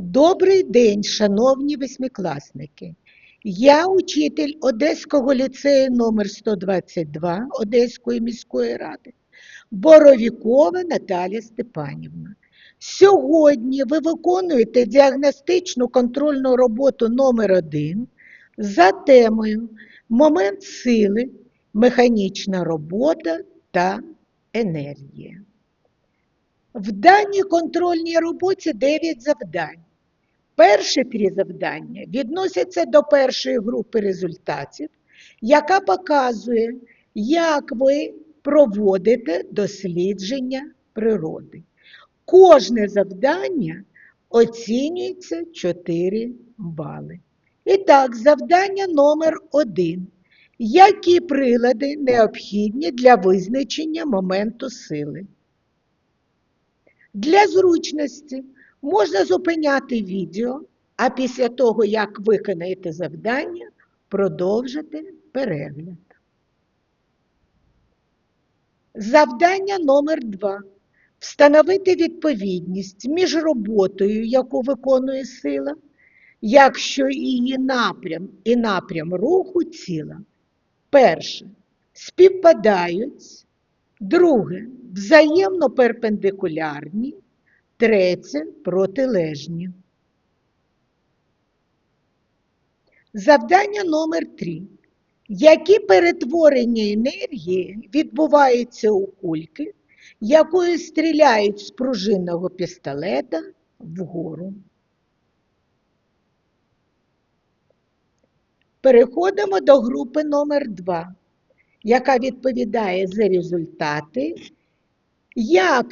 Добрий день, шановні восьмикласники. Я учитель Одеського ліцею номер 122 Одеської міської ради, Боровікова Наталія Степанівна. Сьогодні ви виконуєте діагностичну контрольну роботу номер 1 за темою Момент сили, механічна робота та енергія. В даній контрольній роботі 9 завдань. Перші три завдання відносяться до першої групи результатів, яка показує, як ви проводите дослідження природи. Кожне завдання оцінюється 4 бали. І так, завдання номер 1. Які прилади необхідні для визначення моменту сили? Для зручності можна зупиняти відео, а після того, як виконаєте завдання, продовжити перегляд. Завдання номер 2. Встановити відповідність між роботою, яку виконує сила, якщо її напрям і напрям руху ціла. Перше. Співпадають. Друге. Взаємно перпендикулярні. Третє протилежні. Завдання номер 3. Які перетворення енергії відбуваються у кульки, якою стріляють з пружинного пістолета вгору? Переходимо до групи номер 2, яка відповідає за результати, як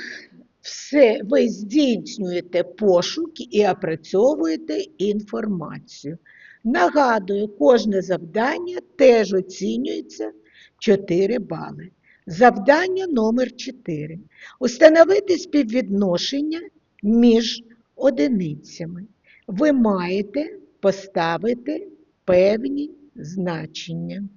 все ви здійснюєте пошук і опрацьовуєте інформацію. Нагадую, кожне завдання теж оцінюється 4 бали. Завдання номер 4. Установити співвідношення між одиницями. Ви маєте поставити певні значення.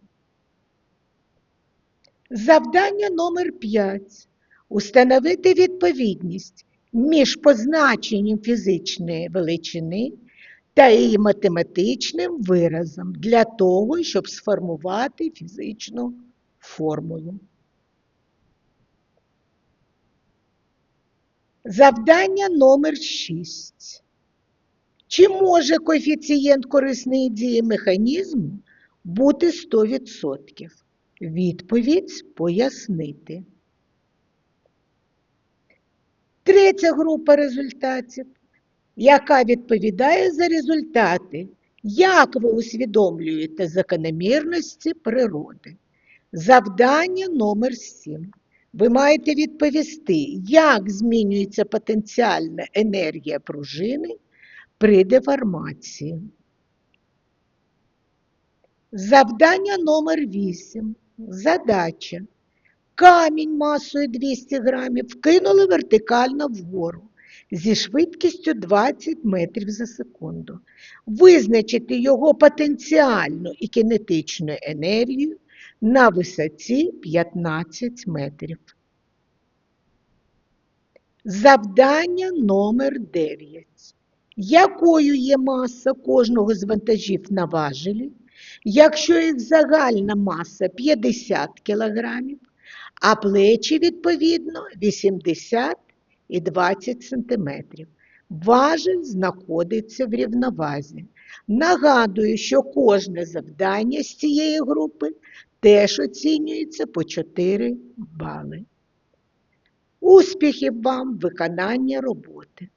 Завдання номер 5. Установити відповідність між позначенням фізичної величини та її математичним виразом для того, щоб сформувати фізичну формулу. Завдання номер 6. Чи може коефіцієнт корисної дії механізму бути 100%? Відповідь пояснити. Третя група результатів, яка відповідає за результати, як ви усвідомлюєте закономірності природи. Завдання номер 7. Ви маєте відповісти, як змінюється потенціальна енергія пружини при деформації. Завдання номер 8. Задача. Камінь масою 200 грамів вкинули вертикально вгору зі швидкістю 20 метрів за секунду. Визначити його потенціальну і кінетичну енергію на висоті 15 метрів. Завдання номер 9. Якою є маса кожного з вантажів на важелі, якщо їх загальна маса 50 кг, а плечі, відповідно, 80 і 20 см. Важель знаходиться в рівновазі. Нагадую, що кожне завдання з цієї групи теж оцінюється по 4 бали. Успіхів вам виконання роботи!